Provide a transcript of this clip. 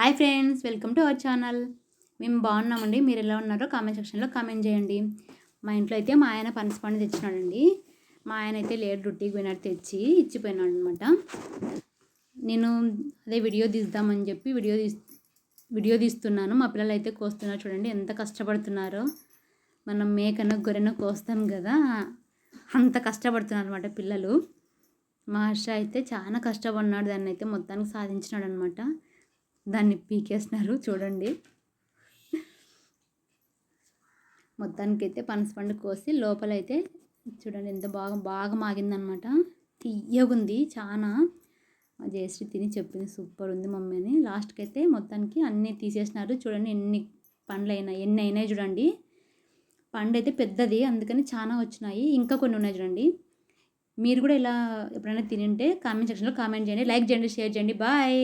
Hi friends welcome to our channel. మేము బాగున్నామండి. మీరు ఎలా ఉన్నారో కామెంట్ సెక్షన్లో కామెంట్ చేయండి. మా ఇంట్లో అయితే మా ఆయన పనసపండు తెచ్చినాడండి. మా ఆయన అయితే లేట్ రొట్టికి పోయినట్టు తెచ్చి ఇచ్చిపోయినాడు అనమాట నేను అదే వీడియో తీద్దామని చెప్పి వీడియో తీ వీడియో తీస్తున్నాను. మా పిల్లలు అయితే కోస్తున్నారు చూడండి ఎంత కష్టపడుతున్నారో. మనం మేకన గొర్రెన కోస్తాం కదా అంత కష్టపడుతున్నారు అనమాట పిల్లలు. మా హర్ష అయితే చాలా కష్టపడినాడు దాన్ని అయితే మొత్తానికి సాధించినాడు అనమాట దాన్ని పీకేస్తున్నారు చూడండి. మొత్తానికి అయితే పనసపండు కోసి లోపలైతే చూడండి ఎంత బాగా బాగా మాగిందనమాట. తీయగుంది చాలా మా జయశ్రీ తిని చెప్పింది సూపర్ ఉంది మమ్మీ అని. లాస్ట్కి అయితే మొత్తానికి అన్నీ తీసేసినారు చూడండి ఎన్ని పండ్లు అయినాయి ఎన్ని అయినాయి చూడండి. పండు అయితే పెద్దది అందుకని చాలా వచ్చినాయి. ఇంకా కొన్ని ఉన్నాయి చూడండి. మీరు కూడా ఇలా ఎప్పుడైనా తినింటే కామెంట్ సెక్షన్లో కామెంట్ చేయండి లైక్ చేయండి షేర్ చేయండి. బాయ్!